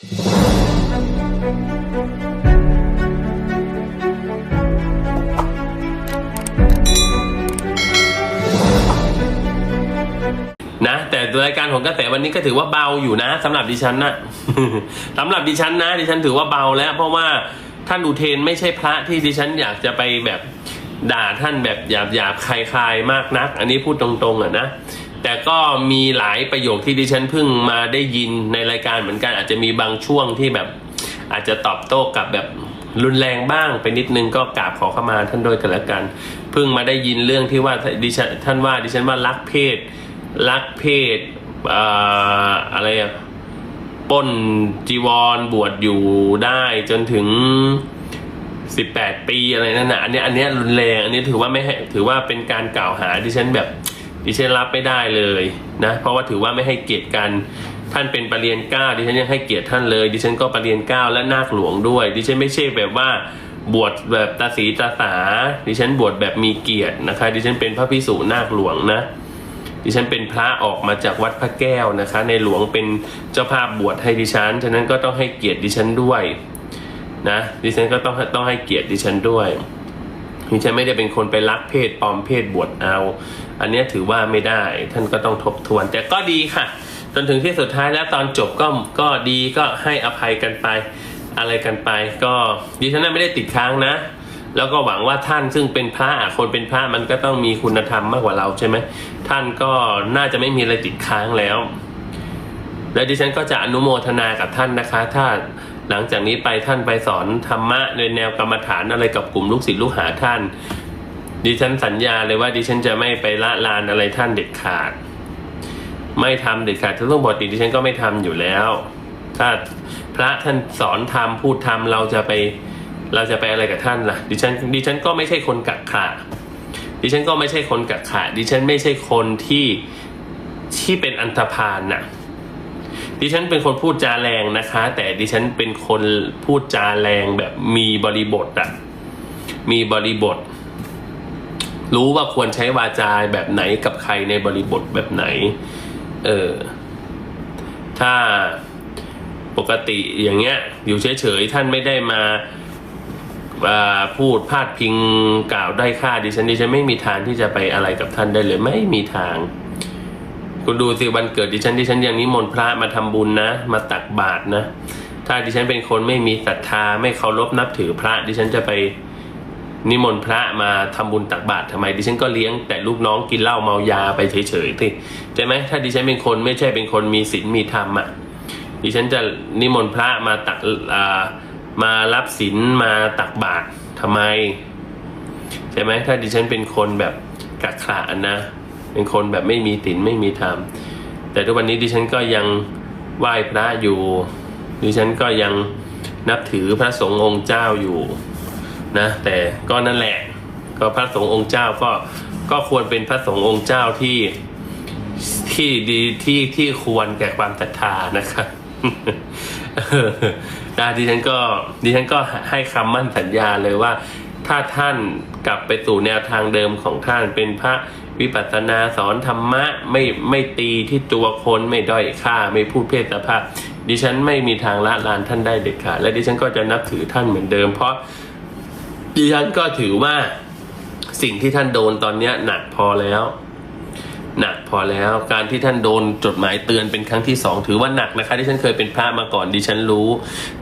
นะแต่รายการของกระแสวันนี้ก็ถือว่าเบาอยู่นะสำหรับดิฉันนะสำหรับดิฉันนะ ดิฉันถือว่าเบาแล้ว เพราะว่าท่านอุเทนไม่ใช่พระที่ดิฉันอยากจะไปแบบด่าท่านแบบหยาบหยาบคลายคลายมากนัก อันนี้พูดตรงๆอะนะ แต่ก็มีหลายประโยคที่ดิฉันเพิ่งมาได้ยินในรายการเหมือนกัน อาจจะมีบางช่วงที่แบบอาจจะตอบโต้กับแบบรุนแรงบ้างไปนิดนึงก็กราบขอเข้ามาท่านโดยกันละกันเพิ่งมาได้ยินเรื่องที่ว่าดิฉันท่านว่าดิฉันว่ารักเพศรักเพศอะไรอะป้นจีวรบวชอยู่ได้จนถึงสิบแปดปีอะไรนั่นนะอันนี้อันนี้รุนแรงอันนี้ถือว่าไม่ถือว่าเป็นการกล่าวหาดิฉันแบบ ดิฉันรับไม่ได้เลยนะเพราะว่าถือว่าไม่ให้เกียรติกันท่านเป็นประเรียนเก้าดิฉันยังให้เกียรติท่านเลย ดิฉันก็ประเรียนเก้าและนาคหลวงด้วย ดิฉันไม่ใช่แบบว่าบวชแบบตาสีตาสาดิฉันบวชแบบมีเกียรตินะคะ ดิฉันเป็นพระพิสุนาคหลวงนะ ดิฉันเป็นพระออกมาจากวัดพระแก้วนะคะ ในหลวงเป็นเจ้าภาพบวชให้ดิฉัน ฉะนั้นก็ต้องให้เกียรติดิฉันด้วยนะ ดิฉันก็ต้องต้องให้เกียรติดิฉันด้วยดิฉันไม่ได้เป็นคนไปรักเพศปลอมเพศบวชเอา อันนี้ถือว่าไม่ได้ท่านก็ต้องทบทวน แต่ก็ดีค่ะ จนถึงที่สุดท้ายแล้วตอนจบก็ก็ดีก็ให้อภัยกันไป อะไรกันไป ก็ดิฉันน่ะไม่ได้ติดค้างนะ แล้วก็หวังว่าท่านซึ่งเป็นพระอะคนเป็นพระมันก็ต้องมีคุณธรรมมากกว่าเราใช่ไหมท่านก็น่าจะไม่มีอะไรติดค้างแล้ว และดิฉันก็จะอนุโมทนากับท่านนะคะ ถ้าหลังจากนี้ไปท่านไปสอนธรรมะในแนวกรรมฐานอะไรกับกลุ่มลูกศิษย์ลูกหาท่าน ดิฉันสัญญาเลยว่าดิฉันจะไม่ไปละลานอะไรท่านเด็ดขาด ไม่ทำเด็ดขาดทุกเรื่องปกดิฉันก็ไม่ทำอยู่แล้ว ถ้าพระท่านสอนทำพูดทำเราจะไปเราจะไปอะไรกับท่านล่ะ ดิฉันดิฉันก็ไม่ใช่คนกักขาดิฉันก็ไม่ใช่คนกักขาดิฉันไม่ใช่คนที่ที่เป็นอันธพาลน่ะ ดิฉันเป็นคนพูดจาแรงนะคะ แต่ดิฉันเป็นคนพูดจาแรงแบบมีบริบทอะมีบริบท รู้ว่าควรใช้วาจาแบบไหนกับใครในบริบทแบบไหน เออ ถ้าปกติอย่างเงี้ย อยู่เฉยๆท่านไม่ได้มาพูดพาดพิงกล่าวได้ค่าดิฉันดิฉันไม่มีทางที่จะไปอะไรกับท่านได้เลยไม่มีทาง คุณดูสิวันเกิดดิฉันดิฉันยังนิมนต์พระมาทำบุญนะ มาตักบาตรนะ ถ้าดิฉันเป็นคนไม่มีศรัทธาไม่เคารพนับถือพระดิฉันจะไป นิมนต์พระมาทำบุญตักบาตรทำไม ดิฉันก็เลี้ยงแต่ลูกน้องกินเหล้าเมายาไปเฉยๆสิใช่ไหมถ้าดิฉันเป็นคนไม่ใช่เป็นคนมีศีลมีธรรมอะดิฉันจะนิมนต์พระมาตักมารับศีลมาตักบาตรทำไม ใช่ไหมถ้าดิฉันเป็นคนแบบกักขระนะ เป็นคนแบบไม่มีศีลไม่มีธรรมแต่ทุกวันนี้ดิฉันก็ยังไหว้พระอยู่ ดิฉันก็ยังนับถือพระสงฆ์องค์เจ้าอยู่ นะแต่ก็นั่นแหละก็พระสงฆ์องค์เจ้าก็ก็ควรเป็นพระสงฆ์องค์เจ้าที่ที่ดีที่ที่ควรแก่ความศรัทธานะครับนะดิฉันก็ดิฉันก็ให้คำมั่นสัญญาเลยว่า ถ้าท่านกลับไปสู่แนวทางเดิมของท่านเป็นพระวิปัสสนาสอนธรรมะไม่ไม่ตีที่ตัวคนไม่ด้อยค่าไม่พูดเพศสภาพดิฉันไม่มีทางละลานท่านได้เด็ดขาดและดิฉันก็จะนับถือท่านเหมือนเดิม เพราะ ดิฉันก็ถือว่าสิ่งที่ท่านโดนตอนนี้หนักพอแล้ว หนักพอแล้วการที่ท่านโดนจดหมายเตือนเป็นครั้งที่สองถือว่าหนักนะคะที่ฉันเคยเป็นพระมาก่อนดิฉันรู้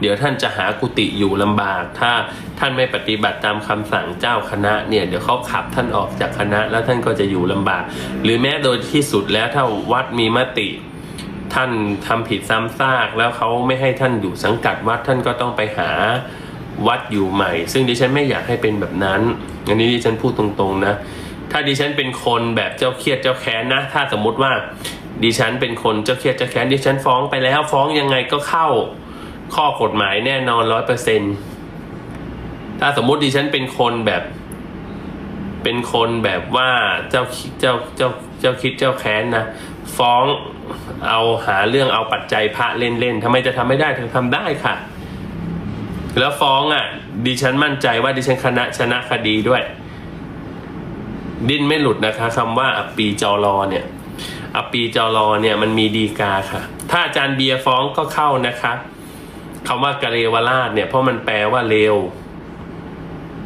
เดี๋ยวท่านจะหากุฏิอยู่ลำบาก ถ้าท่านไม่ปฏิบัติตามคำสั่งเจ้าคณะเนี่ยเดี๋ยวเขาขับท่านออกจากคณะ แล้วท่านก็จะอยู่ลำบาก หรือแม้โดยที่สุดแล้วถ้าวัดมีมติท่านทำผิดซ้ำซากแล้วเขาไม่ให้ท่านอยู่สังกัดวัดท่านก็ต้องไปหา วัดอยู่ใหม่ ซึ่งดิฉันไม่อยากให้เป็นแบบนั้น อันนี้ดิฉันพูดตรงๆนะ ถ้าดิฉันเป็นคนแบบเจ้าเครียดเจ้าแค้นนะ ถ้าสมมุติว่าดิฉันเป็นคนเจ้าเครียดเจ้าแค้นดิฉันฟ้องไปแล้วฟ้องยังไงก็เข้าข้อกฎหมายแน่นอนร้อยเปอร์เซ็นถ้าสมมุติดิฉันเป็นคนแบบ เป็นคนแบบว่าเจ้าคิดเจ้าเจ้าเจ้าคิดเจ้าแค้นนะฟ้องเอาหาเรื่องเอาปัจจัยพระเล่นๆทำไมจะทำไม่ได้ถึงทำได้ค่ะ แล้วฟ้องอะ ดิฉันมั่นใจว่าดิฉันคณะชนะคดีด้วย ดิ้นไม่หลุดนะคะคำว่าอปีจอรอเนี่ยอปีจอรอเนี่ยมันมีดีกาค่ะ ถ้าอาจารย์เบียร์ฟ้องก็เข้านะคะคำว่ากะเรวราชเนี่ยเพราะมันแปลว่าเลว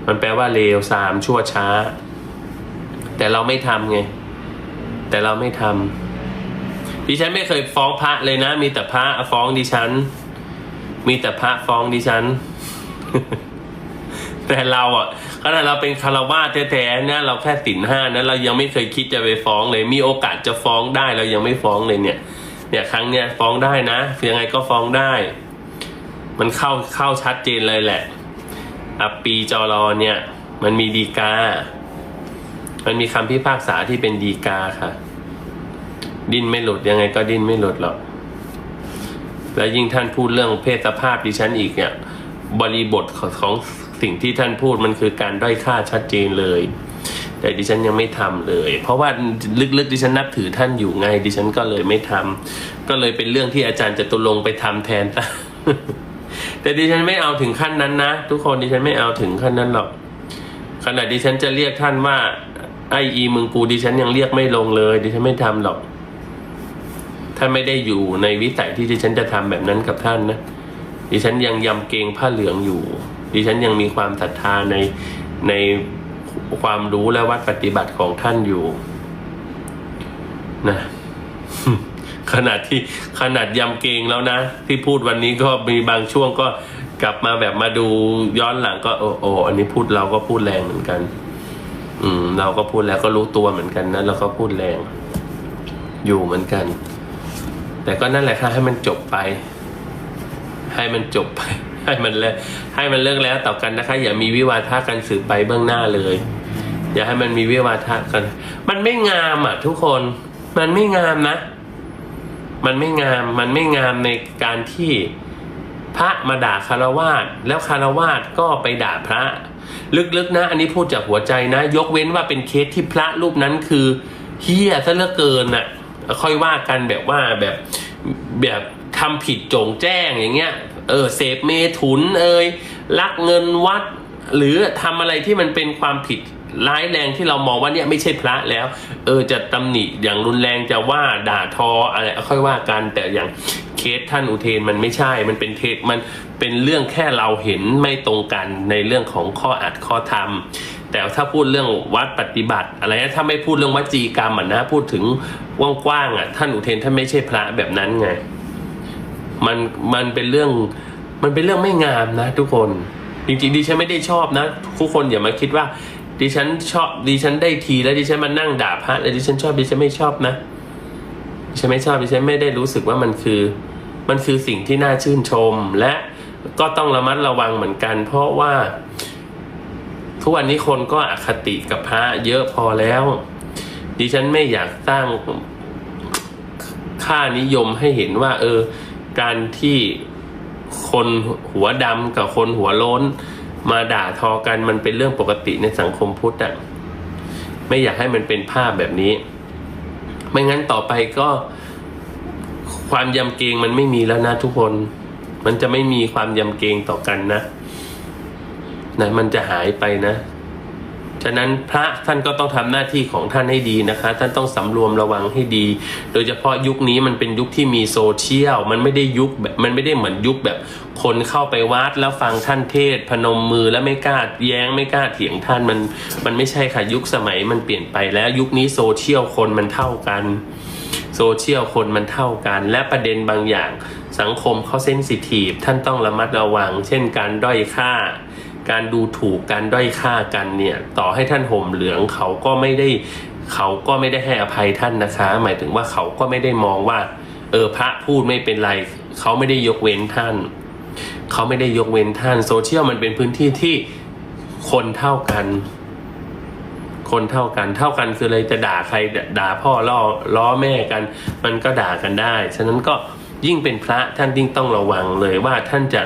มันแปลว่าเลวสามชั่วช้า แต่เราไม่ทำไง แต่เราไม่ทำดิฉันไม่เคยฟ้องพระเลยนะ มีแต่พระฟ้องดิฉัน มีแต่พระฟ้องดิฉัน แต่เราอะขณะเราเป็นคารวาสแท้ๆเนี่ยเราแค่ตินห้านะเรายังไม่เคยคิดจะไปฟ้องเลย มีโอกาสจะฟ้องได้เรายังไม่ฟ้องเลยเนี่ย เนี่ยครั้งเนี้ยฟ้องได้นะยังไงก็ฟ้องได้ มันเข้าเข้าชัดเจนเลยแหละอัปปีจอรอเนี่ย มันมีดีกา มันมีคำพิพากษาที่เป็นดีกาค่ะ ดิ้นไม่หลุดยังไงก็ดิ้นไม่หลุดหรอก แล้วยิ่งท่านพูดเรื่องเพศสภาพดิฉันอีกเนี่ย บริบทของของสิ่งที่ท่านพูดมันคือการด้อยค่าชัดเจนเลย แต่ดิฉันยังไม่ทำเลย เพราะว่าลึกๆดิฉันนับถือท่านอยู่ไง ดิฉันก็เลยไม่ทำก็เลยเป็นเรื่องที่อาจารย์จะตุลงไปทำแทนแต่ดิฉันไม่เอาถึงขั้นนั้นนะทุกคนดิฉันไม่เอาถึงขั้นนั้นหรอกขณะดิฉันจะเรียกท่านว่า ไออีมึงกูดิฉันยังเรียกไม่ลงเลย ดิฉันไม่ทำหรอก ถ้าไม่ได้อยู่ในวิสัยที่ดิฉันจะทำแบบนั้นกับท่านนะ ดิฉันยังยำเกงผ้าเหลืองอยู่ ดิฉันยังมีความศรัทธาในในความรู้และวัดปฏิบัติของท่านอยู่นะขนาดที่ขนาดยำเกงแล้วนะ ที่พูดวันนี้ก็มีบางช่วงก็กลับมาแบบมาดูย้อนหลังก็โอ้โออันนี้พูดเราก็พูดแรงเหมือนกัน อืม เราก็พูดแล้วก็รู้ตัวเหมือนกันนะเราก็พูดแรง อยู่เหมือนกัน แต่ก็นั่นแหละค่ะให้มันจบไป ให้มันจบไปให้มันเลิกให้มันเลิกแล้วต่อกันนะคะ อย่ามีวิวาทะกันสืบไปเบื้องหน้าเลย อย่าให้มันมีวิวาทะกัน มันไม่งามอะ ทุกคน มันไม่งามนะ มันไม่งาม มันไม่งามในการที่พระมาด่าคารวาสแล้วคารวาสก็ไปด่าพระ ลึกๆนะ อันนี้พูดจากหัวใจนะ ยกเว้นว่าเป็นเคสที่พระรูปนั้นคือเฮี้ยซะเหลือเกินน่ะ ค่อยว่ากันแบบว่าแบบแบบ ทำผิดโจงแจ้งอย่างเงี้ย เออเสพเมถุนเอยลักเงินวัด หรือทำอะไรที่มันเป็นความผิดร้ายแรงที่เรามองว่าเนี่ยไม่ใช่พระแล้ว เออจะตำหนิอย่างรุนแรงจะว่าด่าทออะไรค่อยว่ากันแต่อย่างเคสท่านอุเทนมันไม่ใช่ มันเป็นเทศมันเป็นเรื่องแค่เราเห็นไม่ตรงกันในเรื่องของข้ออัดข้อธรรม แต่ถ้าพูดเรื่องวัดปฏิบัติ อะไรนะถ้าไม่พูดเรื่องวัจีกรรมอะนะพูดถึงกว้างๆอะท่านอุเทนท่านไม่ใช่พระแบบนั้นไง มันมันเป็นเรื่องมันเป็นเรื่องไม่งามนะ ทุกคนจริงๆดิฉันไม่ได้ชอบนะ ทุกคนอย่ามาคิดว่า ดิฉันชอบดิฉันได้ทีแล้วดิฉันมานั่งด่าพระแล้วดิฉันชอบดิฉันไม่ชอบนะดิฉันไม่ชอบดิฉันไม่ได้รู้สึกว่ามันคือ มันคือสิ่งที่น่าชื่นชม และก็ต้องระมัดระวังเหมือนกัน เพราะว่า ทุกวันนี้คนก็อคติกับพระเยอะพอแล้ว ดิฉันไม่อยากสร้างค่านิยมให้เห็นว่า เออ การที่คนหัวดำกับคนหัวโล้น มาด่าทอกันมันเป็นเรื่องปกติในสังคมพุทธอะไม่อยากให้มันเป็นภาพแบบนี้ ไม่งั้นต่อไปก็ความยำเกรงมันไม่มีแล้วนะทุกคน มันจะไม่มีความยำเกรงต่อกันนะนะมันจะหายไปนะ ฉะนั้นพระท่านก็ต้องทำหน้าที่ของท่านให้ดีนะคะ ท่านต้องสำรวมระวังให้ดี โดยเฉพาะยุคนี้มันเป็นยุคที่มีโซเชียล มันไม่ได้ยุคแบบมันไม่ได้เหมือนยุคแบบ คนเข้าไปวัดแล้วฟังท่านเทศ พนมมือแล้วไม่กล้าแย้งไม่กล้าเถียงท่านมันมันไม่ใช่ค่ะยุคสมัยมันเปลี่ยนไปแล้วยุคนี้โซเชียลคนมันเท่ากันโซเชียลคนมันเท่ากัน และประเด็นบางอย่างสังคมเขาเซนซิทีฟท่านต้องระมัดระวัง เช่นการด้อยค่า การดูถูกการด้อยค่ากันเนี่ยต่อให้ท่านห่มเหลืองเขาก็ไม่ได้เขาก็ไม่ได้ให้อภัยท่านนะคะ หมายถึงว่าเขาก็ไม่ได้มองว่า เออพระพูดไม่เป็นไร เขาไม่ได้ยกเว้นท่าน เขาไม่ได้ยกเว้นท่านโซเชียลมันเป็นพื้นที่ที่คนเท่ากัน คนเท่ากันเท่ากันคืออะไรจะด่าใครด่าพ่อล้อล้อแม่กัน มันก็ด่ากันได้ ฉะนั้นก็ยิ่งเป็นพระท่านยิ่งต้องระวังเลยว่าท่านจะ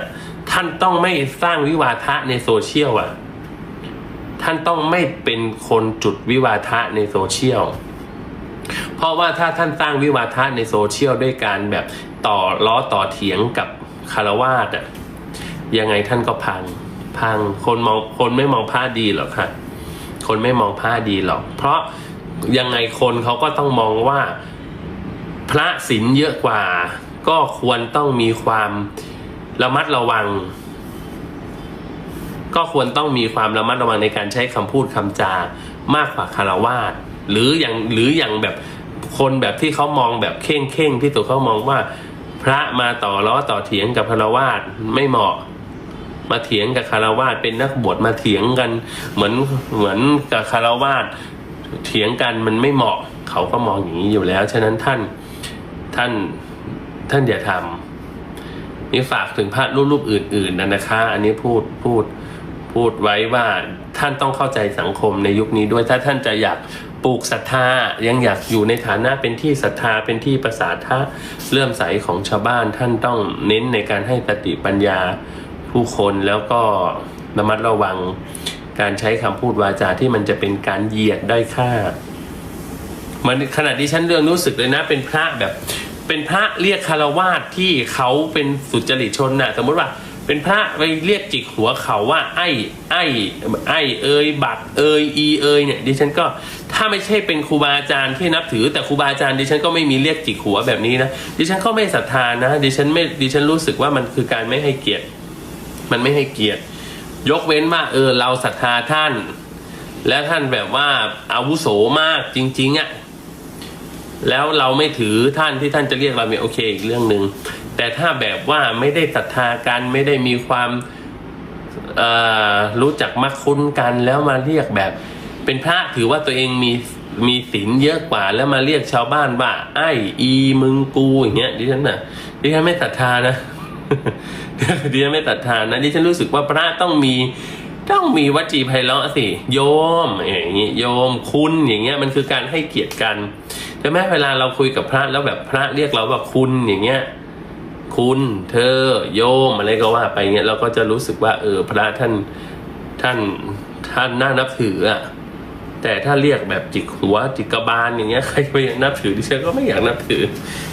ท่านต้องไม่สร้างวิวาทะในโซเชียลอะ ท่านต้องไม่เป็นคนจุดวิวาทะในโซเชียล เพราะว่าถ้าท่านสร้างวิวาทะในโซเชียลด้วยการแบบต่อล้อต่อเถียงกับคารวาสอะ ยังไงท่านก็พัง พังคนมองคนไม่มองผ้าดีหรอกค่ะ คนไม่มองผ้าดีหรอก เพราะยังไงคนเขาก็ต้องมองว่า พระศีลเยอะกว่า ก็ควรต้องมีความ ระมัดระวัง ก็ควรต้องมีความระมัดระวังในการใช้คำพูดคำจามากกว่าคารวาสหรืออย่างหรืออย่างแบบคนแบบที่เขามองแบบเข่งเข่งที่ตัวเขามองว่า พระมาต่อล้อต่อเถียงกับคารวาสไม่เหมาะ มาเถียงกับคารวาสเป็นนักบวชมาเถียงกัน เหมือนเหมือนกับคารวาสเถียงกันมันไม่เหมาะ เขาก็มองอย่างนี้อยู่แล้ว ฉะนั้นท่านท่านท่านอย่าทำ นี่ฝากถึงพระรูปๆอื่น ๆนะนะคะ อันนี้พูดพูดพูดไว้ว่าท่านต้องเข้าใจสังคมในยุคนี้ด้วยถ้าท่านจะอยากปลูกศรัทธายังอยากอยู่ในฐานะเป็นที่ศรัทธาเป็นที่ประสาทะเลื่อมใสของชาวบ้านท่านต้องเน้นในการให้สติปัญญาผู้คนแล้วก็ระมัดระวังการใช้คำพูดวาจาที่มันจะเป็นการเหยียดด้อยค่า มันขนาดที่ฉันเรื่องรู้สึกเลยนะเป็นพระแบบ เป็นพระเรียกคารวาสที่เขาเป็นสุจริตชนน่ะ สมมติว่าเป็นพระไปเรียกจิกหัวเขาว่า ไอ้ไอ้ไอ้เอยบักเอยอีเอยเนี่ยดิฉันก็ถ้าไม่ใช่เป็นครูบาอาจารย์ที่นับถือ แต่ครูบาอาจารย์ดิฉันก็ไม่มีเรียกจิกหัวแบบนี้นะดิฉันก็ไม่ศรัทธานะดิฉันไม่ดิฉันรู้สึกว่ามันคือการไม่ให้เกียรติ มันไม่ให้เกียรติ ยกเว้นว่าเออเราศรัทธาท่าน แล้วท่านแบบว่าอาวุโสมากจริงๆอะ่ะ แล้วเราไม่ถือท่านที่ท่านจะเรียกเราเนี่ยโอเคอีกเรื่องหนึ่งแต่ถ้าแบบว่าไม่ได้ศรัทธากันไม่ได้มีความรู้จักมักคุ้นกันแล้วมาเรียกแบบ เป็นพระถือว่าตัวเองมีมีศีลเยอะกว่าแล้วมาเรียกชาวบ้านว่า ไอ้อีมึงกูอย่างเงี้ยดิฉันน่ะดิฉันไม่ศรัทธานะดิฉันไม่ศรัทธานะดิฉันรู้สึกว่าพระต้องมีต้องมีวจีไพเราะสิโยมอย่างนี้ยโยมคุณอย่างเงี้ยมันคือการให้เกียรติกัน ใช่ไหมเวลาเราคุยกับพระแล้วแบบพระเรียกเราว่าคุณอย่างเงี้ย คุณเธอโยมอะไรก็ว่าไปเงี้ยเราก็จะรู้สึกว่า เออ พระท่านท่านท่านน่านับถืออะแต่ถ้าเรียกแบบจิกหัวจิกกระบาลอย่างเงี้ยใครไปนับถือดิฉันก็ไม่อยากนับถือ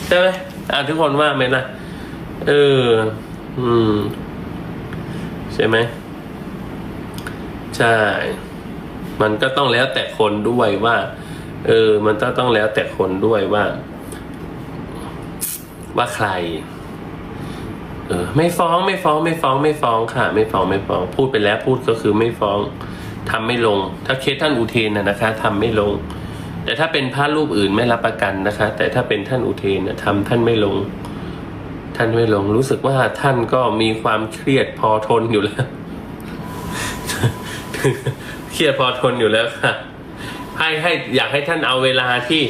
ใช่ไหมอ่าทุกคนว่าไหมล่ะ เออ อืม ใช่ไหมใช่ มันก็ต้องแล้วแต่คนด้วยว่า เออ มันต้องต้องแล้วแต่คนด้วยว่า ว่าใคร เออ ไม่ฟ้องไม่ฟ้องไม่ฟ้องไม่ฟ้องค่ะ ไม่ฟ้องไม่ฟ้อง พูดไปแล้วพูดก็คือไม่ฟ้องทำไม่ลง ถ้าเคสท่านอุเทนนะนะคะทำไม่ลง แต่ถ้าเป็นพระรูปอื่นไม่รับประกันนะคะ แต่ถ้าเป็นท่านอุเทนนะทำท่านไม่ลง ท่านไม่ลง รู้สึกว่าท่านก็มีความเครียดพอทนอยู่แล้วเครียดพอทนอยู่แล้วค่ะ ให้ให้อยากให้ท่านเอาเวลาที่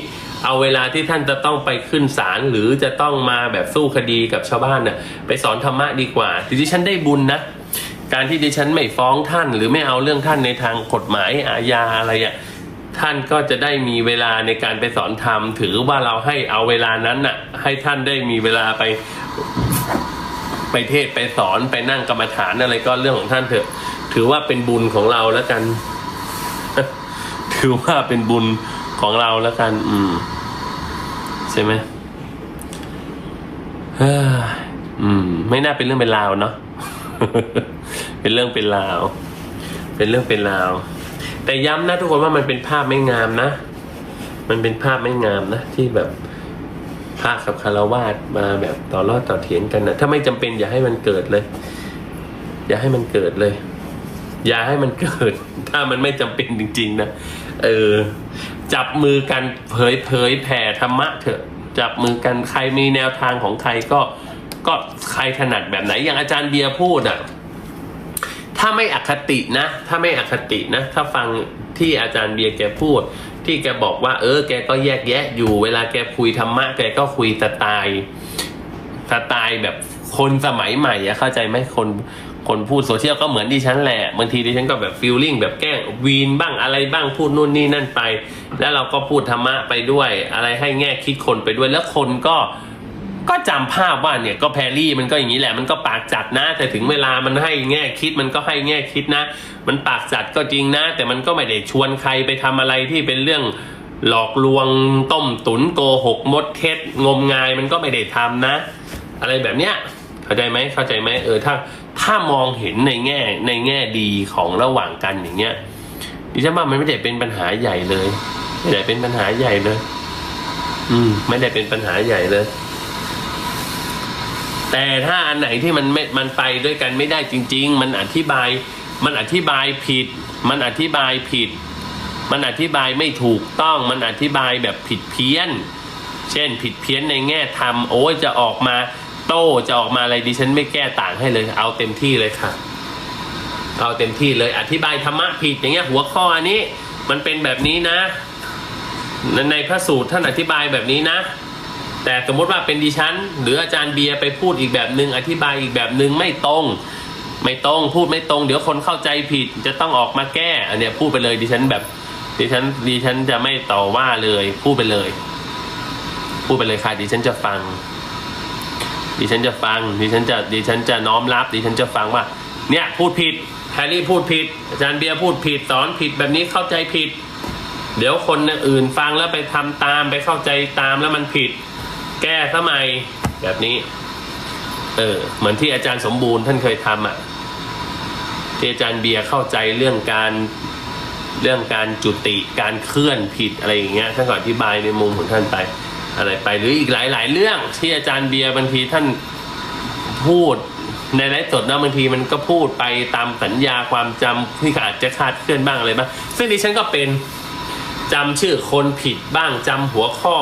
เอาเวลาที่ท่านจะต้องไปขึ้นศาลหรือจะต้องมาแบบสู้คดีกับชาวบ้านน่ะไปสอนธรรมะดีกว่าที่ฉันได้บุญนะ การที่ดิฉันไม่ฟ้องท่าน หรือไม่เอาเรื่องท่านในทางกฎหมายอาญาอะไรอะท่านก็จะได้มีเวลาในการไปสอนธรรม ถือว่าเราให้เอาเวลานั้นน่ะ ให้ท่านได้มีเวลาไป ไปเทศไปสอนไปนั่งกรรมฐานอะไรก็เรื่องของท่านเถอะ ถือว่าเป็นบุญของเราแล้วกัน ถือว่าเป็นบุญของเราแล้วกัน อืม ใช่ไหมเฮ้อืม ไม่น่าเป็นเรื่องเป็นราวเนาะเป็นเรื่องเป็นราว เป็นเรื่องเป็นราว แต่ย้ำนะทุกคนว่ามันเป็นภาพไม่งามนะ มันเป็นภาพไม่งามนะที่แบบพระกับคารวาสมาแบบต่อรอดต่อเถียงกันนะถ้าไม่จำเป็นอย่าให้มันเกิดเลย อย่าให้มันเกิดเลย อย่าให้มันเกิด ถ้ามันไม่จำเป็นจริง ๆ นะ เออ จับมือกันเผยเผยแผ่ธรรมะเถอะ จับมือกันใครมีแนวทางของใครก็ก็ใครถนัดแบบไหนอย่างอาจารย์เบียร์พูดอะถ้าไม่อคตินะ ถ้าไม่อคตินะ ถ้าฟังที่อาจารย์เบียร์แกพูด ที่แกบอกว่า เออ แกก็แยกแยะอยู่เวลาแกคุยธรรมะแกก็คุยสไตล์สไตล์แบบคนสมัยใหม่อะเข้าใจไหมคน คนพูดโซเชียลก็เหมือนดิฉันแหละบางทีดิฉันก็แบบฟีลลิ่งแบบแกล้งวีนบ้างอะไรบ้างพูดนู่นนี่นั่นไป แล้วเราก็พูดธรรมะไปด้วย อะไรให้แง่คิดคนไปด้วยแล้วคนก็ก็จำภาพว่าเนี่ยก็แพรรี่มันก็อย่างนี้แหละมันก็ปากจัดนะ แต่ถึงเวลามันให้แง่คิดมันก็ให้แง่คิดนะ มันปากจัดก็จริงนะ แต่มันก็ไม่ได้ชวนใครไปทำอะไรที่เป็นเรื่องหลอกลวงต้มตุนโกหกมดเท็จงมงายมันก็ไม่ได้ทำนะ อะไรแบบเนี้ย เข้าใจไหมเข้าใจไหมเออถ้าถ้ามองเห็นในแง่ในแง่ดีของระหว่างกันอย่างเงี้ยดิฉันว่ามันไม่ได้เป็นปัญหาใหญ่เลย ไม่ได้เป็นปัญหาใหญ่เลย อืม ไม่ได้เป็นปัญหาใหญ่เลย แต่ถ้าอันไหนที่มันไม่มันไปด้วยกันไม่ได้จริง ๆ มันอธิบาย มันอธิบายผิด มันอธิบายผิด มันอธิบายไม่ถูกต้อง มันอธิบายแบบผิดเพี้ยน เช่น ผิดเพี้ยนในแง่ธรรมโอ้ยจะออกมา โต้จะออกมาอะไรดิฉันไม่แก้ต่างให้เลย เอาเต็มที่เลยค่ะ เอาเต็มที่เลยอธิบายธรรมะผิดอย่างเงี้ยหัวข้ออันนี้ มันเป็นแบบนี้นะ ในพระสูตรท่านอธิบายแบบนี้นะ แต่สมมติว่าเป็นดิฉัน หรืออาจารย์เบียร์ไปพูดอีกแบบหนึ่งอธิบายอีกแบบหนึ่งไม่ตรง ไม่ตรงพูดไม่ตรง เดี๋ยวคนเข้าใจผิดจะต้องออกมาแก้ อันเนี้ยพูดไปเลยดิฉันแบบ ดิฉันดิฉันจะไม่ต่อว่าเลย พูดไปเลย พูดไปเลยค่ะดิฉันจะฟัง ดิฉันจะฟังดิฉันจะดิฉันจะน้อมรับดิฉันจะฟังว่า เนี่ยพูดผิดแฮร์รี่พูดผิด อาจารย์เบียร์พูดผิดสอนผิดแบบนี้เข้าใจผิด เดี๋ยวคนอื่นฟังแล้วไปทำตามไปเข้าใจตามแล้วมันผิด แก้สมัยแบบนี้ เออเหมือนที่อาจารย์สมบูรณ์ท่านเคยทำอะที่อาจารย์เบียร์เข้าใจเรื่องการเรื่องการจุติการเคลื่อนผิดอะไรอย่างเงี้ยท่านก็อธิบายในมุมของท่านไป อะไรไปหรืออีกหลาย ๆ เรื่องที่อาจารย์เบียร์บางทีท่านพูดในไลฟ์สดนะบางทีมันก็พูดไปตามสัญญาความจำที่อาจจะคาดเคลื่อนบ้างอะไรบ้างซึ่งดิฉันก็เป็นจำชื่อคนผิดบ้างจำหัวข้อ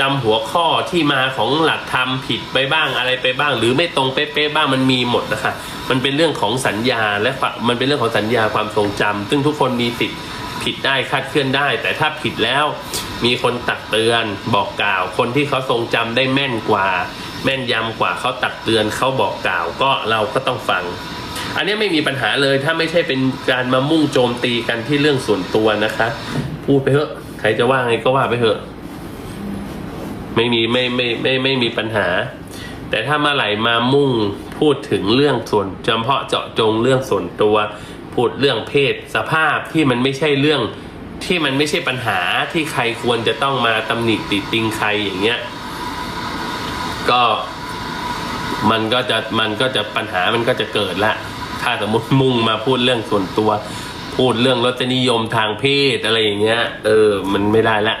จำหัวข้อที่มาของหลักธรรมผิดไปบ้างอะไรไปบ้าง หรือไม่ตรงเป๊ะๆบ้างมันมีหมดนะคะมันเป็นเรื่องของสัญญาและความันเป็นเรื่องของสัญญาความทรงจำซึ่งทุกคนมีสิทธิ์ ผิดได้คาดเคลื่อนได้ แต่ถ้าผิดแล้วมีคนตักเตือนบอกกล่าว คนที่เขาทรงจำได้แม่นกว่า แม่นยำกว่าเขาตักเตือนเขาบอกกล่าวก็เราก็ต้องฟัง อันนี้ไม่มีปัญหาเลยถ้าไม่ใช่เป็นการมามุ่งโจมตีกันที่เรื่องส่วนตัวนะคะ พูดไปเถอะใครจะว่าไงก็ว่าไปเถอะ ไม่มีไม่ไม่ไม่ไม่มีปัญหา แต่ถ้ามื่อไหร่มามุ่งพูดถึงเรื่องส่วนเฉพาะเจาะจงเรื่องส่วนตัว พูดเรื่องเพศสภาพที่มันไม่ใช่เรื่องที่มันไม่ใช่ปัญหาที่ใครควรจะต้องมาตำหนิติดติงใครอย่างเงี้ยก็มันก็จะมันก็จะปัญหามันก็จะเกิดละ ถ้าสมมติมุ่งมาพูดเรื่องส่วนตัว พูดเรื่องรสนิยมทางเพศอะไรอย่างเงี้ย เออ มันไม่ได้ละ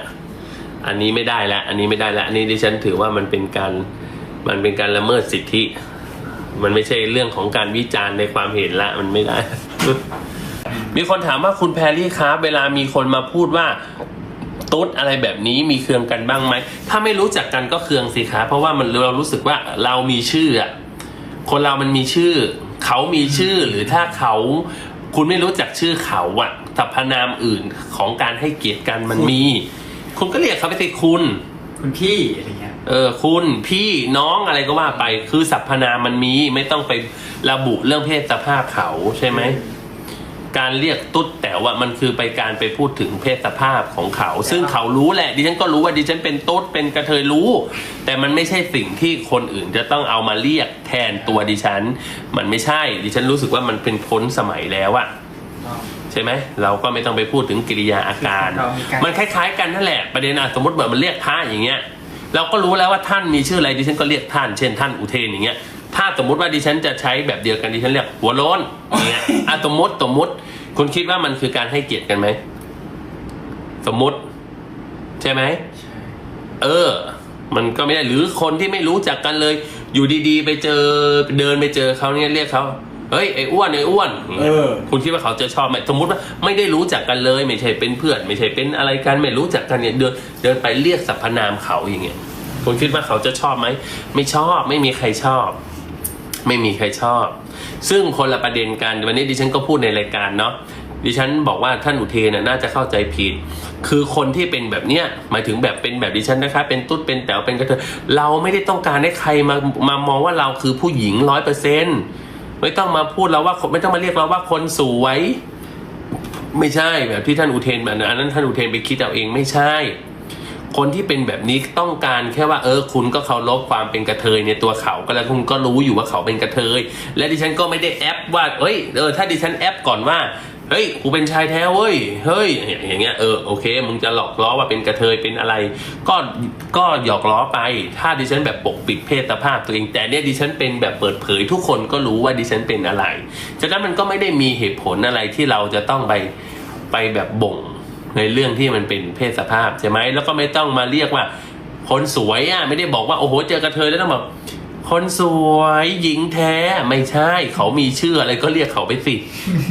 อันนี้ไม่ได้ละอันนี้ไม่ได้ละอันนี้ดิฉันถือว่ามันเป็นการมันเป็นการละเมิดสิทธิ มันไม่ใช่เรื่องของการวิจารณ์ในความเห็นละ มันไม่ได้ มีคนถามว่าคุณแพรรี่ครับเวลามีคนมาพูดว่าตุ๊ดอะไรแบบนี้มีเคืองกันบ้างไหม ถ้าไม่รู้จักกันก็เคืองสิคะเพราะว่ามันเรารู้สึกว่าเรามีชื่ออะคนเรามันมีชื่อ เขามีชื่อหรือถ้าเขา คุณไม่รู้จักชื่อเขาอะสรรพนามอื่นของการให้เกียรติกันมันมี คุณก็เรียกเขาไปสิคุณคุณพี่อะไรเงี้ยเออคุณพี่น้องอะไรก็ว่าไป คือสรรพนามมันมีไม่ต้องไประบุเรื่องเพศสภาพเขาใช่ไหม การเรียกตุ๊ดแต่ว่ามันคือไปการไปพูดถึงเพศสภาพของเขา ซึ่งเขารู้แหละดิฉันก็รู้ว่าดิฉันเป็นตุ๊ดเป็นกระเทยรู้ แต่มันไม่ใช่สิ่งที่คนอื่นจะต้องเอามาเรียกแทนตัวดิฉัน มันไม่ใช่ ดิฉันรู้สึกว่ามันเป็นพ้นสมัยแล้วอะใช่ไหมเราก็ไม่ต้องไปพูดถึงกิริยาอาการเรามีการมันคล้าย ๆ กันนั่นแหละประเด็นอะสมมติแบบมันเรียกพระอย่างเงี้ยเราก็รู้แล้วว่าท่านมีชื่ออะไรดิฉันก็เรียกท่าน เช่นท่านอุเทนอย่างเงี้ย ถ้าสมมติว่าดิฉันจะใช้แบบเดียวกันดิฉันเรียกหัวโล้นอย่างเงี้ยอะสมมติสมมติ คุณคิดว่ามันคือการให้เกียรติกันไหม สมมติ ใช่ไหมเออ มันก็ไม่ได้หรือคนที่ไม่รู้จักกันเลย อยู่ดีๆ ไปเจอเดินไปเจอเขาเนี่ยเรียกเขาเฮ้ยไอ้อ้วนไอ้อ้วนอย่างเอเงี้ยอคุณคิดว่าเขาจะชอบไหมสมมติว่าไม่ได้รู้จักกันเลย ไม่ใช่เป็นเพื่อน ไม่ใช่เป็นอะไรกันไม่รู้จักกันเนี่ยเดินเดินไปเรียกสรรพนามเขาอย่างเงี้ยคุณคิดว่าเขาจะชอบไหมไม่ชอบไม่มีใครชอบ ไม่มีใครชอบ ซึ่งคนละประเด็นกันวันนี้ดิฉันก็พูดในรายการเนาะดิฉันบอกว่าท่านอุเทนน่าจะเข้าใจผิด คือคนที่เป็นแบบเนี้ยหมายถึงแบบเป็นแบบดิฉันนะคะ เป็นตุ๊ดเป็นแต๋วเป็นกระเทยเราไม่ได้ต้องการให้ใครมามามองว่าเราคือผู้หญิงร้อยเปอร์เซ็นไม่ต้องมาพูดเราว่าไม่ต้องมาเรียกเราว่าคนสวย ไม่ใช่แบบที่ท่านอุเทนแบบอันนั้นท่านอุเทนไปคิดเอาเองไม่ใช่ คนที่เป็นแบบนี้ต้องการแค่ว่าเออคุณก็เคารพความเป็นกระเทยในตัวเขาก็แล้วคุณก็รู้อยู่ว่าเขาเป็นกระเทย และดิฉันก็ไม่ได้แอปว่าเอ้ยเออถ้าดิฉันแอปก่อนว่าเฮ้ยกูเป็นชายแท้เว้ยเฮ้ยอย่างเงี้ยเออโอเค มึงจะหลอกล้อว่าเป็นกระเทยเป็นอะไร ก็ก็หยอกล้อไป ถ้าดิฉันแบบปกปิดเพศสภาพตัวเองแต่เนี่ยดิฉันเป็นแบบเปิดเผยทุกคนก็รู้ว่าดิฉันเป็นอะไรฉะนั้นมันก็ไม่ได้มีเหตุผลอะไรที่เราจะต้องไปไปแบบบ่ง ในเรื่องที่มันเป็นเพศสภาพใช่ไหมแล้วก็ไม่ต้องมาเรียกว่า คนสวยอะไม่ได้บอกว่าโอ้โหเจอกระเทยแล้วต้องแบบคนสวยหญิงแท้ไม่ใช่ เขามีชื่ออะไรก็เรียกเขาไปสิ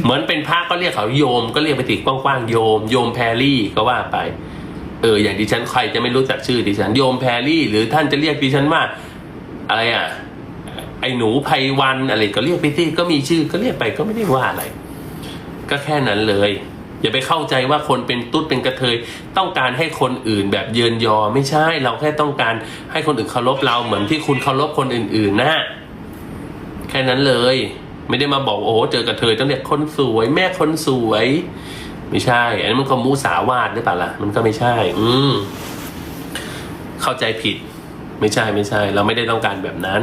เหมือนเป็นพระก็เรียกเขาโยม ก็เรียกไปสิกว้างๆโยม โยมแพรรี่ก็ว่าไป เออ อย่างดิฉันใครจะไม่รู้จักชื่อดิฉันโยมแพรรี่ หรือท่านจะเรียกดิฉันว่า อะไรอะ ไอ้หนูไพวันอะไรก็เรียกไปสิก็มีชื่อก็เรียกไปก็ไม่ได้ว่าอะไร ก็แค่นั้นเลย อย่าไปเข้าใจว่าคนเป็นตุ๊ดเป็นกระเทย ต้องการให้คนอื่นแบบเยินยอไม่ใช่ เราแค่ต้องการให้คนอื่นเคารพเราเหมือนที่คุณเคารพคนอื่นๆนะแค่นั้นเลย ไม่ได้มาบอกโอ้เจอกระเทยต้องเรียกคนสวย แม่คนสวย ไม่ใช่ อันนี้มันก็มูสาวาดหรือเปล่าล่ะมันก็ไม่ใช่ อืมเข้าใจผิด ไม่ใช่ไม่ใช่ เราไม่ได้ต้องการแบบนั้น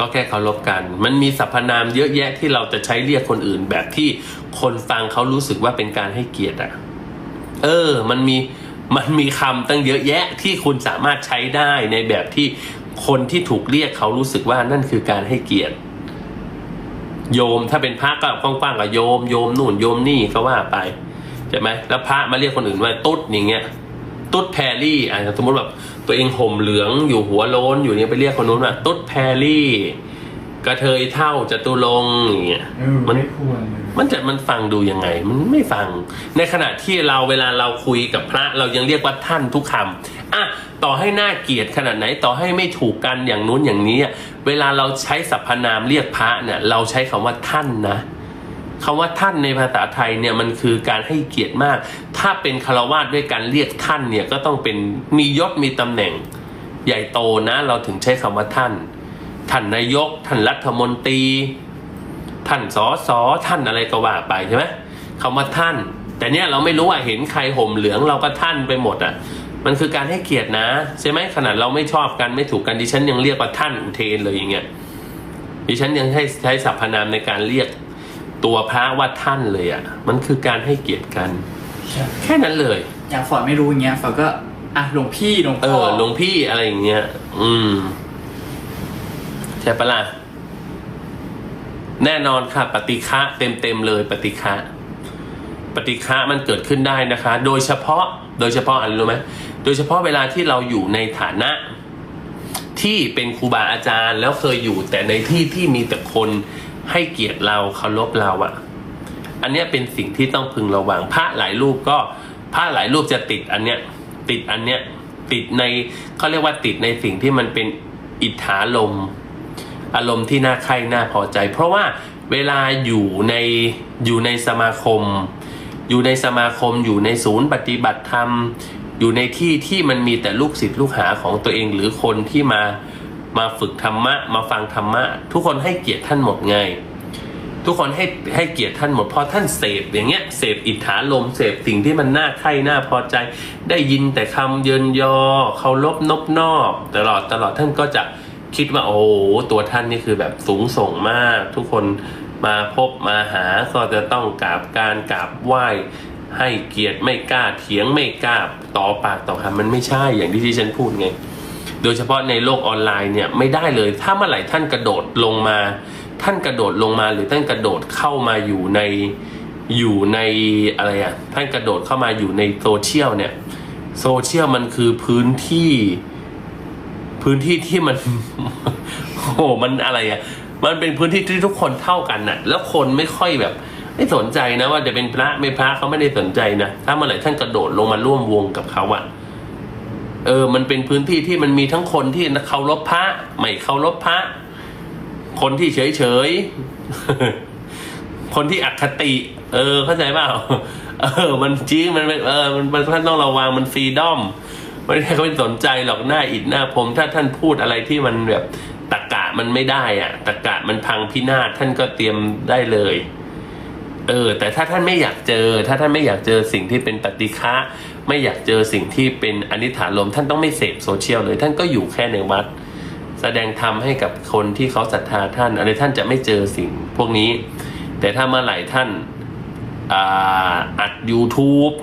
ก็แค่เคารพกัน มันมีสรรพนามเยอะแยะที่เราจะใช้เรียกคนอื่น แบบที่คนฟังเขารู้สึกว่าเป็นการให้เกียรติอะ เออ มันมีมันมีคำตั้งเยอะแยะที่คุณสามารถใช้ได้ในแบบที่คนที่ถูกเรียกเขารู้สึกว่านั่นคือการให้เกียรติ โยมถ้าเป็นพระก็กว้างๆกับโยมโยมนู่นโยมนี่ก็ว่าไปใช่ไหมแล้วพระมาเรียกคนอื่นว่าตุ๊ดอย่างเงี้ยตุ๊ดแพรรี่อะสมมติแบบ ตัวเองห่มเหลืองอยู่หัวโล้นอยู่เนี่ยไปเรียกคนนู้นว่าตุ๊ดแพรรี่กระเทยเท่าจตุรงค์อย่างเงี้ยเออมันไม่ควรเลยมันจะมันฟังดูยังไง มันไม่ฟัง ในขณะที่เราเวลาเราคุยกับพระเรายังเรียกว่าท่านทุกคำอะต่อให้น่าเกลียดขนาดไหนต่อให้ไม่ถูกกันอย่างนู้นอย่างนี้อะเวลาเราใช้สรรพนามเรียกพระเนี่ย เราใช้คำว่าท่านนะ คำว่าท่านในภาษาไทยเนี่ยมันคือการให้เกียรติมาก ถ้าเป็นคารวาสด้วยการเรียกท่านเนี่ยก็ต้องเป็นมียศมีตำแหน่งใหญ่โตนะ เราถึงใช้คำว่าท่าน ท่านนายก ท่านรัฐมนตรี ท่านสอสอท่านอะไรก็ว่าไปใช่ไหมคำว่าท่าน แต่เนี้ยเราไม่รู้ว่าเห็นใครห่มเหลืองเราก็ท่านไปหมดอะมันคือการให้เกียรตินะ ใช่ไหมขนาดเราไม่ชอบกันไม่ถูกกันดิฉันยังเรียกว่าท่านอุเทนเลยอย่างเงี้ยดิฉันยังให้ใช้สรรพนามในการเรียก ตัวพระว่าท่านเลยอะ มันคือการให้เกียรติกันใช่แค่นั้นเลย อย่างฟอร์ดไม่รู้อย่างเงี้ยฟอร์ดก็อะหลวงพี่หลวงเอพ่ออหลวงพี่อะไรอย่างเงี้ย อืมใช่ปะล่ะแน่นอนค่ะ ปฏิฆะเต็มเต็มๆเลย ปฏิฆะปฏิฆะมันเกิดขึ้นได้นะคะ โดยเฉพาะโดยเฉพาะอะไรรู้ไหมโดยเฉพาะเวลาที่เราอยู่ในฐานะ ที่เป็นครูบาอาจารย์ แล้วเคยอยู่แต่ในที่ที่มีแต่คน ให้เกียรติเราเคารพเราอะอันเนี้ยเป็นสิ่งที่ต้องพึงระวังพระหลายรูปก็พระหลายรูปจะติดอันเนี้ยติดอันเนี้ยติดในเขาเรียกว่าติดในสิ่งที่มันเป็นอิทธาลมอารมณ์ที่น่าใคร่น่าพอใจ เพราะว่าเวลาอยู่ในอยู่ในสมาคม อยู่ในสมาคม อยู่ในศูนย์ปฏิบัติธรรม อยู่ในที่ที่มันมีแต่ลูกศิษย์ลูกหาของตัวเองหรือคนที่มา มาฝึกธรรมะ มาฟังธรรมะ ทุกคนให้เกียรติท่านหมดไง ทุกคนให้ให้เกียรติท่านหมดเพราะท่านเสพอย่างเงี้ยเสพอิทธาลมเสพสิ่งที่มันน่าใคร่น่าพอใจ ได้ยินแต่คำเยินยอเคารพนบนอบตลอดตลอดท่านก็จะคิดว่าโอ้ตัวท่านนี่คือแบบสูงส่งมาก ทุกคนมาพบมาหาก็จะต้องกราบการกราบไหว้ให้เกียรติไม่กล้าเถียงไม่กล้าต่อปากต่อคำมันไม่ใช่อย่างที่ที่ฉันพูดไง โดยเฉพาะในโลกออนไลน์เนี่ยไม่ได้เลย ถ้าเมื่อไหร่ท่านกระโดดลงมา ท่านกระโดดลงมาหรือท่านกระโดดเข้ามาอยู่ในอยู่ในอะไรอะ่ะท่านกระโดดเข้ามาอยู่ในโซเชียลเนี่ยโซเชียลมันคือพื้นที่ พื้นที่ที่มันโอ้โหมันอะไรอะ่ะมันเป็นพื้นที่ที่ทุกคนเท่ากันน่ะ แล้วคนไม่ค่อยแบบ ไม่สนใจนะว่าจะเป็นพระไม่พระเขาไม่ได้สนใจนะถ้าเมื่อไหร่ท่านกระโดดลงมาร่วมวงกับเขาอะ เออ มันเป็นพื้นที่ที่มันมีทั้งคนที่เคารพพระไม่เคารพพระ คนที่เฉยเฉยคนที่อคติ เออ เข้าใจเปล่า เออ มันจริงมันเออ มันมันท่านต้องระวังมันฟรีดอมไม่ได้เขาไม่สนใจหรอกหน้าอิดหน้าผมถ้าท่านพูดอะไรที่มันแบบตะกะมันไม่ได้อะตะกะมันพังพินาศท่านก็เตรียมได้เลย เออ แต่ถ้าท่านไม่อยากเจอ ถ้าท่านไม่อยากเจอสิ่งที่เป็นปฏิฆะ ไม่อยากเจอสิ่งที่เป็นอนิถานลมท่านต้องไม่เสพโซเชียลเลย ท่านก็อยู่แค่ในวัด แสดงธรรมให้กับคนที่เขาศรัทธาท่านอะไรท่านจะไม่เจอสิ่งพวกนี้ แต่ถ้าเมื่อไหร่ท่านอาอัด YouTube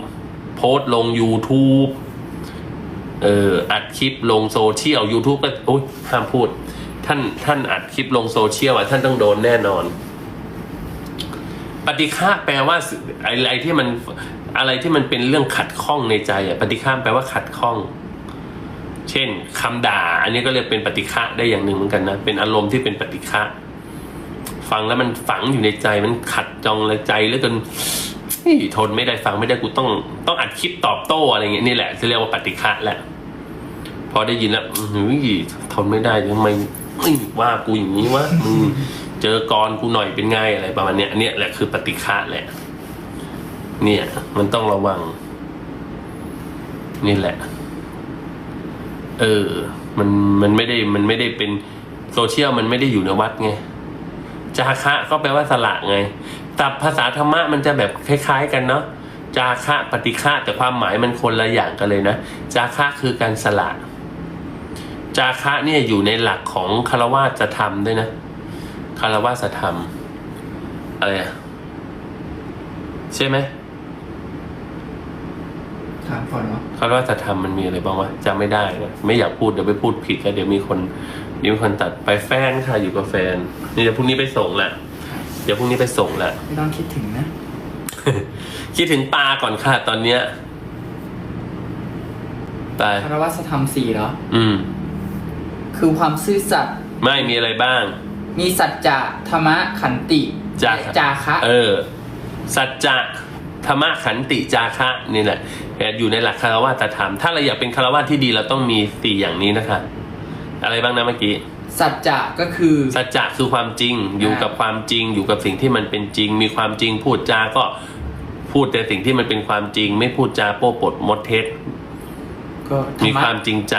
โพสลง YouTube เอออัดคลิปลงโซเชียล YouTube ก็โอ๊ยห้ามพูด ท่านท่านอัดคลิปลงโซเชียลอะท่านต้องโดนแน่นอน ปฏิฆะแปลว่าอะไรที่มัน อะไรที่มันเป็นเรื่องขัดข้องในใจอะปฏิฆะแปลว่าขัดข้อง เช่นคำด่า อันนี้ก็เรียกเป็นปฏิฆะได้อย่างหนึ่งเหมือนกันนะเป็นอารมณ์ที่เป็นปฏิฆะฟังแล้วมันฝังอยู่ในใจมันขัดจองในใจเหลือเกินทนไม่ได้ฟังไม่ได้กูต้องต้องอัดคลิปตอบโต้อะไรเงี้ยนี่แหละที่เรียกว่าปฏิฆะแหละ พอได้ยินแล้วอื้อหือทนไม่ได้ทำไมว่ากูอย่างนี้วะมึงเจอกรกูหน่อยเป็นไงอะไรประมาณเนี้ยนเนี้ยแหละคือปฏิฆะแหละ เนี่ย มันต้องระวัง นี่แหละ เออ มันมันไม่ได้มันไม่ได้เป็นโซเชียลมันไม่ได้อยู่ในวัดไงจาคะก็แปลว่าสละไงแต่ภาษาธรรมะมันจะแบบคล้าย ๆ กันเนาะจาคะปฏิฆะแต่ความหมายมันคนละอย่างกันเลยนะ จาคะคือการสละ จาคะเนี่ยอยู่ในหลักของคารวาสธรรมด้วยนะคารวาสธรรมอะไรอะใช่ไหม ถามก่อนเนาะคารวาสธรรมมันมีอะไรบ้างวะจำไม่ได้นะไม่อยากพูดเดี๋ยวไปพูดผิดแล้วเดี๋ยวมีคนเดี๋ยวมีคนตัดไปแฟนค่ะอยู่กับแฟนนี่เดี๋ยวพรุ่งนี้ไปส่งละเดี๋ยวพรุ่งนี้ไปส่งละ ไม่ต้องคิดถึงนะ คิดถึงปลาก่อนค่ะตอนเนี้ยไปคารวะธรรมสี่เหรอ อืม คือความซื่อสัตย์ไม่มีอะไรบ้าง มีสัจจะธรรมะขันติ จาและจาคะ เออ สัจจะ ธรรมะขันติจาคะนี่แหละอยู่ในหลักคารวะธรรม ถ้าเราอยากเป็นคารวะที่ดีเราต้องมีสี่อย่างนี้นะคะอะไรบ้างนะเมื่อกี้สัจจะก็คือ สัจจะคือความจริงอยู่กับความจริง อยู่กับสิ่งที่มันเป็นจริง มีความจริงพูดจาก็พูดแต่สิ่งที่มันเป็นความจริง ไม่พูดจาโป้ปดมดเท็จก็ธรมีรมะความจริงใจ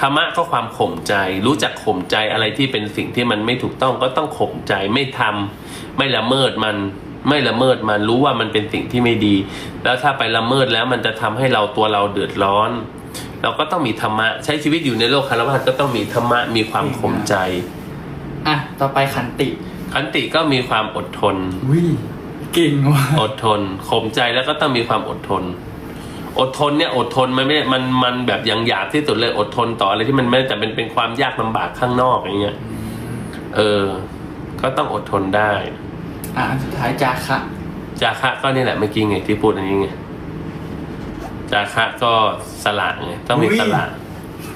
ธรรมะก็ความข่มใจ รู้จักข่มใจอะไรที่เป็นสิ่งที่มันไม่ถูกต้องก็ต้องข่มใจไม่ทำไม่ละเมิดมัน ไม่ละเมิดมันรู้ว่ามันเป็นสิ่งที่ไม่ดี แล้วถ้าไปละเมิดแล้วมันจะทำให้เราตัวเราเดือดร้อน เราก็ต้องมีธรรมะ ใช้ชีวิตอยู่ในโลกคารวะก็ต้องมีธรรมะมีความข่มใจอะต่อไปขันติ ขันติก็มีความอดทนวิเก่งว่ะอดทนข่มใจแล้วก็ต้องมีความอดทน อดทนเนี่ยอดทนมันไม่ได้มันมันแบบอย่างหยาบที่สุดเลยอดทนต่ออะไรที่มันไม่แต่เป็นเป็นความยากลำบากข้างนอกอย่างเงี้ยเออ ก็ต้องอดทนได้ อะอันสุดท้ายจาคะจาคะก็นี่แหละเมื่อกี้ไงที่พูดอันนี้ไงจาคะก็สละไงต้องมีสละ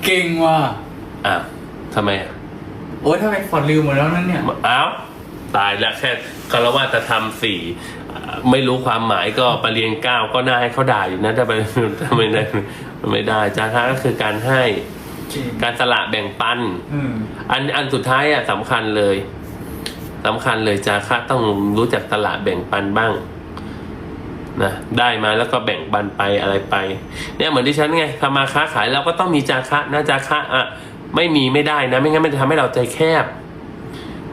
เก่งว่ะอะทำไมอะโอ้ยถ้าเป็นฟอร์ดลืมหมดแล้วนั่นเนี่ยอ้าวตายแล้วแค่คารวะธรรมสี่อ่าไม่รู้ความหมายก็ปรริญญาเก้าก็น่าให้เขาด่าอยู่นะถ้าไปถ้าไม่ได้ไม่ได้จาคะก็คือการให้เก่งการสละแบ่งปันอืมอันอันสุดท้ายอะสำคัญเลย สำคัญเลยจาคะต้องรู้จักสละแบ่งปันบ้างนะได้มาแล้วก็แบ่งปันไปอะไรไป เนี่ยเหมือนที่ฉันไงทำมาค้าขายเราก็ต้องมีจาคะนะจาคะอะไม่มีไม่ได้นะ ไม่งั้นมันจะทำให้เราใจแคบ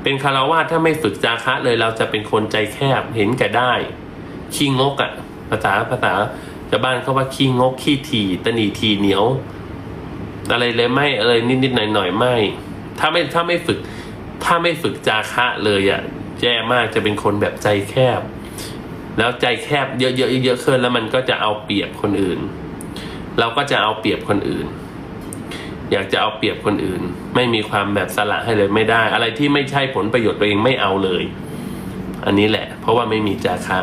เป็นคารวาสถ้าไม่ฝึกจาคะเลยเราจะเป็นคนใจแคบเห็นแก่ได้ ขี้งกอะ่ะภาษาภาษาชาวบ้านเขาว่าขี้งกขี้ถี่ตะหนีทีเหนียว อะไรเลยไม่เอยนิดๆหน่อยๆไม่ ถ้าไม่ถ้าไม่ฝึก ถ้าไม่ฝึกจาคะเลยอะ่ะแย่มากจะเป็นคนแบบใจแคบ แล้วใจแคบเยอะๆเยอะๆขึ้นแล้วมันก็จะเอาเปรียบคนอื่น เราก็จะเอาเปรียบคนอื่น อยากจะเอาเปรียบคนอื่น ไม่มีความแบบสละให้เลยไม่ได้ อะไรที่ไม่ใช่ผลประโยชน์ตัวเองไม่เอาเลย อันนี้แหละ เพราะว่าไม่มีจาคะ